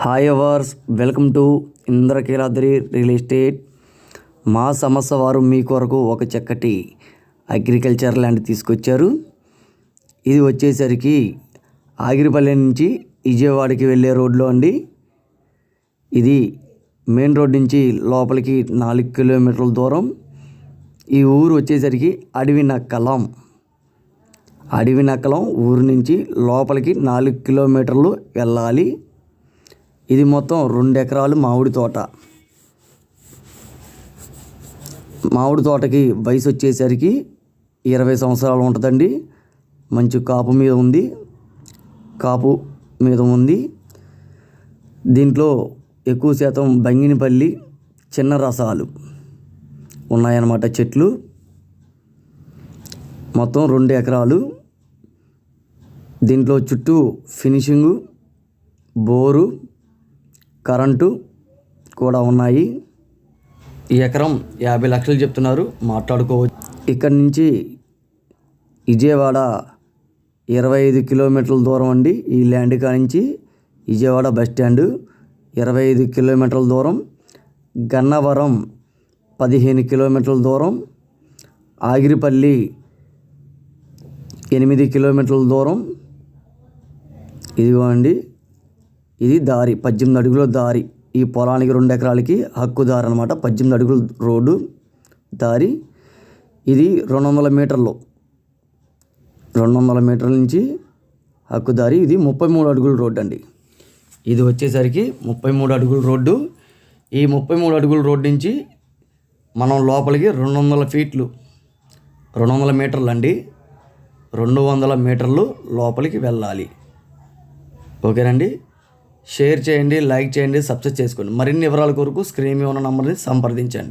Hi hours welcome to Indrakeeladri real estate. మా సమస్య వారు మీ కొరకు ఒక చక్కటి అగ్రికల్చర్ ల్యాండ్ తీసుకొచ్చారు. ఇది వచ్చేసరికి ఆగిరిపల్లి నుంచి విజయవాడకి వెళ్ళే రోడ్లో అండి. ఇది మెయిన్ రోడ్ నుంచి లోపలికి నాలుగు కిలోమీటర్ల దూరం. ఈ ఊరు వచ్చేసరికి అడవి నక్కలం అడవి నక్కలం ఊరు నుంచి లోపలికి నాలుగు కిలోమీటర్లు వెళ్ళాలి. ఇది మొత్తం రెండు ఎకరాలు మామిడి తోట. మామిడి తోటకి వయసు వచ్చేసరికి ఇరవై సంవత్సరాలు ఉంటుందండి. మంచి కాపు మీద ఉంది. కాపు మీద ఉంది. దీంట్లో ఎక్కువ శాతం బంగినపల్లి చిన్న రసాలు ఉన్నాయన్నమాట చెట్లు. మొత్తం రెండు ఎకరాలు. దీంట్లో చుట్టూ ఫినిషింగు బోరు కరెంటు కూడా ఉన్నాయి. ఎకరం యాభై లక్షలు చెప్తున్నారు. మాట్లాడుకోవచ్చు. ఇక్కడ నుంచి విజయవాడ ఇరవై ఐదు కిలోమీటర్ల దూరం అండి. ఈ ల్యాండ్ కానించి నుంచి విజయవాడ బస్ స్టాండ్ ఇరవై ఐదు కిలోమీటర్ల దూరం. గన్నవరం పదిహేను కిలోమీటర్ల దూరం. ఆగిరిపల్లి ఎనిమిది కిలోమీటర్ల దూరం. ఇదిగోండి. ఇది దారి పద్దెనిమిది అడుగుల దారి. ఈ పొలానికి రెండు ఎకరాలకి హక్కుదారి అనమాట పద్దెనిమిది అడుగుల రోడ్డు దారి. ఇది రెండు వందల మీటర్లు. రెండు వందల మీటర్ల నుంచి హక్కుదారి ఇది ముప్పై మూడు అడుగుల రోడ్డు అండి. ఇది వచ్చేసరికి ముప్పై మూడు అడుగుల రోడ్డు. ఈ ముప్పై మూడు అడుగుల రోడ్డు నుంచి మనం లోపలికి రెండు వందల ఫీట్లు రెండు వందల మీటర్లు అండి. రెండు వందల మీటర్లు లోపలికి వెళ్ళాలి. ఓకేనండి? షేర్ చేయండి లైక్ చేయండి సబ్స్క్రైబ్ చేసుకోండి. మరిన్ని వివరాల కొరకు స్క్రీన్ మీద ఉన్న నంబర్ని సంప్రదించండి.